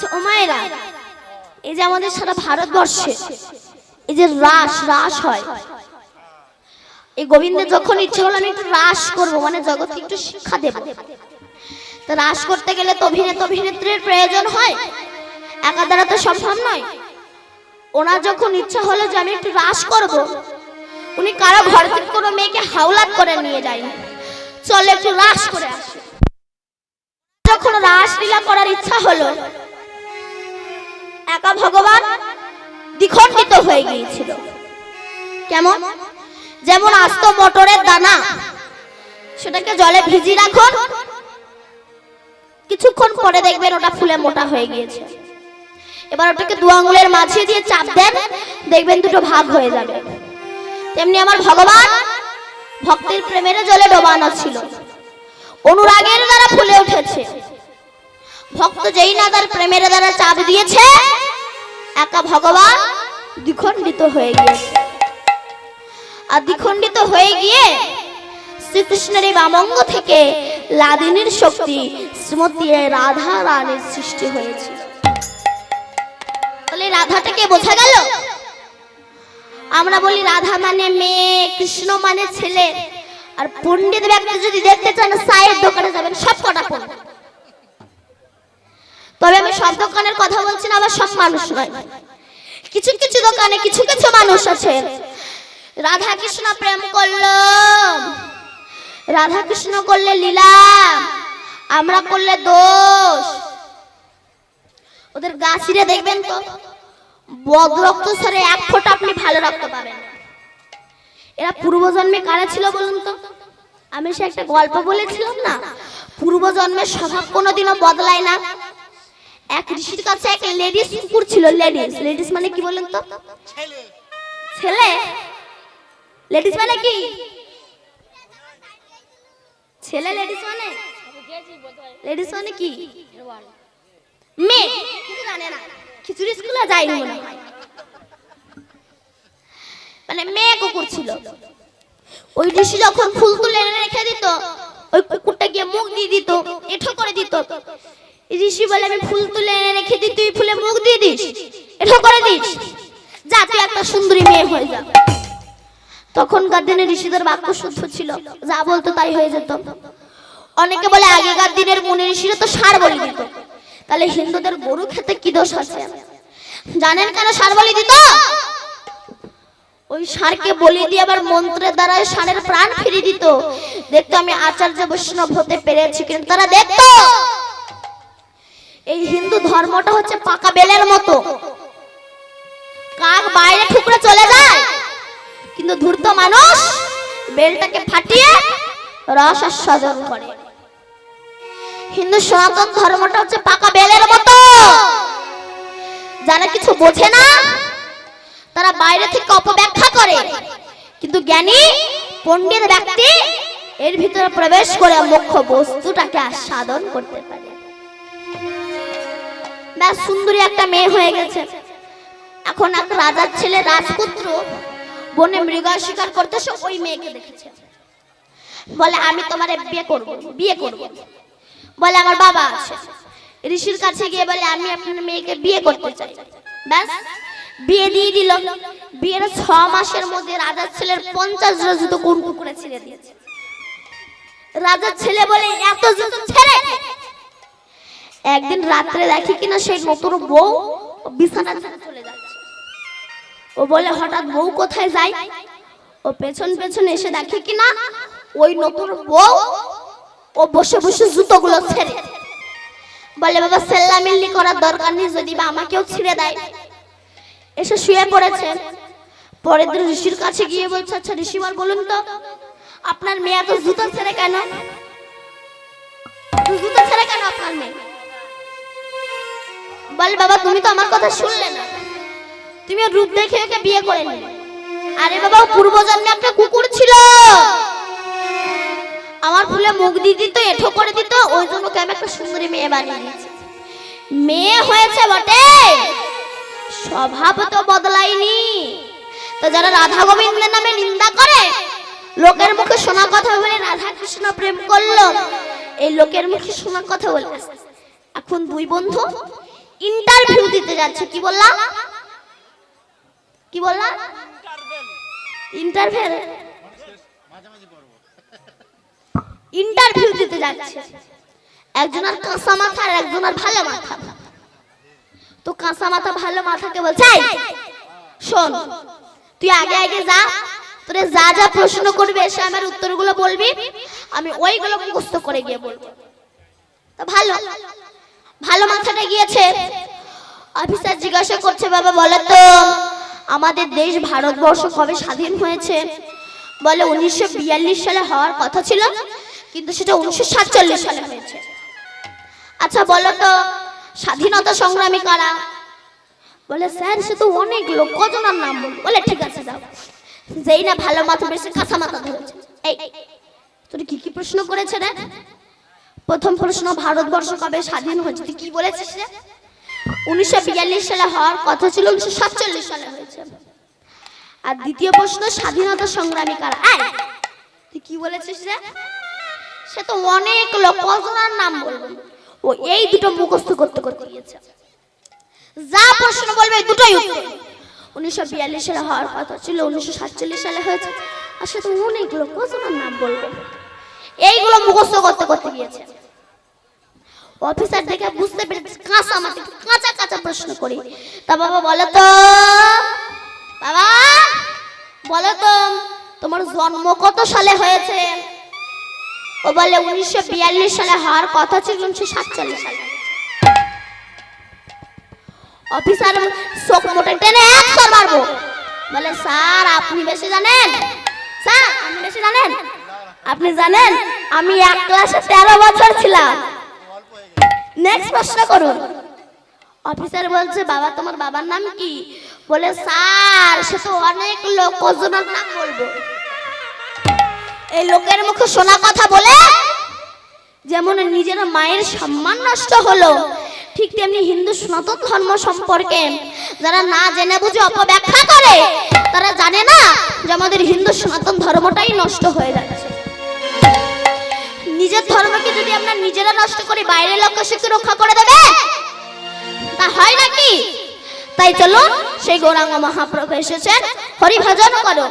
আচ্ছা ও মায়েরা এই যে আমাদের সারা ভারতবর্ষে এই যে রাস রাস হয়। এই গোবিন্দের যখন ইচ্ছে হলো আমি একটু রাস করব মানে জগৎকে একটু শিক্ষা দেব। তো রাস করতে গেলে তো অভিনেতা অভিনেত্রীর প্রয়োজন হয়। একা দ্বারা তো সম্ভব নয়। ওনার যখন ইচ্ছা হলো যে আমি একটু রাস করব, উনি কারও ঘর থেকে কোনো মেয়েকে হাওলাত করে নিয়ে যায় চলে একটু রাস করে আসি। যখন রাসলীলা করার ইচ্ছা হলো একা ভগবান দ্বিখণ্ডিত হয়ে গিয়েছিল। কেমন? যেমন আস্ত মটরের দানা, সেটাকে জলে ভিজিয়ে রাখুন। কিছুক্ষণ পরে দেখবেন ওটা ফুলে মোটা হয়ে গিয়েছে। এবার ওটাকে দু আঙ্গুলের মাঝে দিয়ে চাপ দেন, দেখবেন দুটো ভাগ হয়ে যাবে। তেমনি আমার ভগবান ভক্তের প্রেমের জলে ডোবানো ছিল। অনুরাগের দ্বারা ফুলে উঠেছে। ভক্ত যেই না তার প্রেমের দ্বারা চাপ দিয়েছে একা ভগবান দ্বিখণ্ডিত হয়ে গিয়েছে আর দ্বিখণ্ডিত হয়ে গিয়ে শ্রীকৃষ্ণের এই বামঙ্গ থেকে লাদিনীর শক্তি শ্রীমতী রাধা রানীর সৃষ্টি হয়েছে তাহলে রাধাটাকে বোঝা গেল? আমরা বলি, রাধা মানে মেয়ে, কৃষ্ণ মানে ছেলে। আর পণ্ডিত ব্যক্তি যদি দেখতে চান চায়ের দোকানে যাবেন সব কটা পণ্ডিত। তবে আমি সব দোকানের কথা বলছি না, আবার সব মানুষ নয়। কিছু কিছু দোকানে কিছু কিছু মানুষ আছে। রাধা কৃষ্ণ প্রেম করল। রাধা কৃষ্ণ করলে লীলা, আমরা করলে দোষ। ওদের গা ছিঁড়ে দেখবেন তো? বদ রক্ত সারে এক ফোঁটা আপনি ভালো রক্ত পাবেন। এরা পূর্বজন্মে কারা ছিল বলুন তো? আমি সে একটা গল্প বলেছিলাম না? পূর্বজন্মের স্বভাব কোনোদিনও বদলায় না। এক ঋষির কাছে এক লেডিস কুকুর ছিল লেডিস লেডিস মানে কি বলেন তো? ছেলে। লেডিস মানে কি? ছেলে লেডিস মানে? লেডিস মানে কি? মেয়ে। জানে না খিচুড়ি স্কুলে যায়নি মনে মানে মেয়ে কুকুর ছিল। ওই ঋষি যখন ফুল তুলে রেখে দিত, ওই কুকুরটা গিয়ে মুখ দিয়ে দিত, এঠো করে দিত। ঋষি বলে, আমি ফুল তুলে এনে রেখে দিই, তুই ফুলে মুখ দিয়ে দিস। এটা করে দিস। যা, তুই একটা সুন্দরী মেয়ে হয়ে যা। তখনকার দিনে ঋষিদের বাক্য শুদ্ধ ছিল। যা বলতো তাই হয়ে যেত। অনেকে বলে, আগেকার দিনের মুনি ঋষিরা তো সার বলি দিত। তাহলে হিন্দুদের গরু খেতে কি দোষ আছে? জানেন কেন সার বলি দিত? ওই ষাঁড়কে বলি দিয়ে আবার মন্ত্রের দ্বারা ষাঁড়ের প্রাণ ফিরিয়ে দিত। দেখতো আমি আচার্য বৈষ্ণব হতে পেরেছি কিন্তু তারা দেখতো। এই হিন্দু ধর্মটা হচ্ছে পাকা বেলের মতো। কাক বাইরে ঠুকরে চলে যায়, কিন্তু ধূর্ত মানুষ বেলটাকে ফাটিয়ে রস আস্বাদন করে। হিন্দু সনাতন ধর্মটা হচ্ছে পাকা বেলের মতো। যারা কিছু বোঝে না, তারা বাইরে থেকে অপব্যাখ্যা করে। কিন্তু জ্ঞানী, পণ্ডিত ব্যক্তি এর ভিতরে প্রবেশ করে মুখ্য বস্তুটাকে আস্বাদন করতে পারে। ব্যাস সুন্দরী একটা মেয়ে হয়ে গেছে। এখন এক রাজার ছেলে রাজপুত্র বনে মৃগ শিকার করতেছে ওই মেয়েকে দেখেছে। বলে, আমি তোমারে বিয়ে করব বিয়ে করব। বলে, আমার বাবা আছে। ঋষির কাছে গিয়ে বলে, আমি আপনার মেয়েকে বিয়ে করতে চাই। ব্যাস, বিয়ে দিয়ে দিল। বিয়ের ছ মাসের মধ্যে রাজার ছেলের পঞ্চাশ জুতো কোন কুকুরে ছেড়ে দিয়েছে। রাজার ছেলে বলে, এত জুতো ছেড়ে একদিন রাত্রে দেখি কিনা সেই নতুন বউ বিছানা চলে যাচ্ছে। ও বলে, হঠাৎ বউ কোথায় যায়? ও পেছন পেছন এসে দেখে কিনা ওই নতুন বউ ও বসে বসে জুতোগুলো ছেড়ে বলে, বাবা, সেল্লামিল্লি করার দরকার নেই, যদি বা আমাকেও ছিঁড়ে দেয়। এসে শুয়ে পড়েছে। পরের দিন ঋষির কাছে গিয়ে বলছে আচ্ছা ঋষিবার বলুন তো, আপনার মেয়ে এত জুতো ছেড়ে কেন? জুতো ছেড়ে কেন আপনার মেয়ে? বল, বাবা, তুমি তো আমার কথা শুনলে না। তুমি রূপ দেখে ওকে বিয়ে করে নিলে। আরে বাবা পূর্বজন্মে একটা কুকুর ছিল। আমার ফুলে মুখ দিয়ে দিত, এঠো করে দিত, ওই জন্য ওকে আমি একটা সুন্দরী মেয়ে বানিয়ে দিয়েছি। মেয়ে হয়েছে বটে। স্বভাব তো বদলায়নি। তো যারা রাধা গোবিন্দের নামে নিন্দা করে, লোকের মুখে শোনা কথা বলে রাধা কৃষ্ণ প্রেম করল, এই লোকের মুখে শোনা কথা বলে এখন দুই বন্ধু ইন্টারভিউ দিতে যাচ্ছে, কি বললাম কি বললাম ইন্টারভিউ ইন্টারভিউ দিতে যাচ্ছে। একজনের কাঁচা মাথা আর একজনের ভালো মাথা। তো কাঁচা মাথা, ভালো মাথাকে বলছে শোন, তুই আগে আগে যা, তোরে যা যা প্রশ্ন করবে এসে আমার উত্তরগুলো বলবি, আমি ওইগুলো মুখস্থ করে গিয়ে বলব। তো ভালো। ভালো মাথাটা গিয়েছে। অফিসার জিজ্ঞাসা করছে, বাবা, বলো তো, আমাদের দেশ ভারতবর্ষ কবে স্বাধীন হয়েছে? বলে, উনিশশো বিয়াল্লিশ সালে হওয়ার কথা ছিল, কিন্তু সেটা উনিশশো সাতচল্লিশ সালে হয়েছে। আচ্ছা বলো তো, স্বাধীনতা সংগ্রামী কারা? বলে, স্যার, সে তো অনেক লোক, কজনের নাম বলে, ঠিক আছে, যাও। যেই না, ভালো মাথা বেশি কাঁচা মাথা ধরেছে। এই, তোর কি কি প্রশ্ন করেছে রে? প্রথম প্রশ্ন, ভারতবর্ষ কবে স্বাধীন হয়েছে? তুই কি বলেছিস রে? উনিশশো বিয়াল্লিশ সালে হওয়ার কথা ছিল, উনিশশো সাতচল্লিশ সালে হয়েছে। আর দ্বিতীয় প্রশ্ন, স্বাধীনতা সংগ্রামী কারা? তুই কি বলেছিস রে? সে তো অনেক লোক কজনের নাম বলব। ও এই দুটো মুখস্থ করতে করতে গিয়েছে। যা প্রশ্ন বলবে, দুটোই উত্তর। উনিশশো বিয়াল্লিশ সালে হওয়ার কথা ছিল, উনিশশো সাতচল্লিশ সালে হয়েছে। আর সে তো অনেক লোক কজনের নাম বলবে। এইগুলো মুখস্থ করতে করতে গিয়েছে। অফিসার দেখে বুঝতে পেরেছে কাঁচা মাটি কাঁচা কাঁচা প্রশ্ন করি। তা বাবা বলো তো, বাবা বলো তো, তোমার জন্ম কত সালে হয়েছে? ও বলে উনিশশো বিয়াল্লিশ সালে হওয়ার কথা ছিল উনিশশো সাতচল্লিশ সালে। অফিসার চোখ মোটে টেনে একশো মারবো বলে, স্যার, আপনি বেশি জানেন? স্যার, আপনি বেশি জানেন? আপনি জানেন, আমি এক ক্লাসে তেরো বছর ছিলাম। নেক্সট প্রশ্ন করুন। অফিসার বলছে, বাবা, তোমার বাবার নাম কি? বলে, স্যার, সে তো অনেক লোক, কজনের নাম বলব? এই লোকের মুখে শোনা কথা বলে, যেমন নিজের মায়ের সম্মান নষ্ট হলো, ঠিক তেমনি হিন্দু সনাতন ধর্ম সম্পর্কে যারা না জেনে বুঝে অপব্যাখ্যা করে, তারা জানে না যে আমাদের হিন্দু সনাতন ধর্মটাই নষ্ট হয়ে যাচ্ছে। নিজের ধর্মকে যদি আমরা নিজেরা নষ্ট করি, বাইরের লোককে সে রক্ষা করে দেবে? তা হয় নাকি? তাই চলুন, সেই গৌরাঙ্গ মহাপ্রভু এসেছেন, হরিভজন করো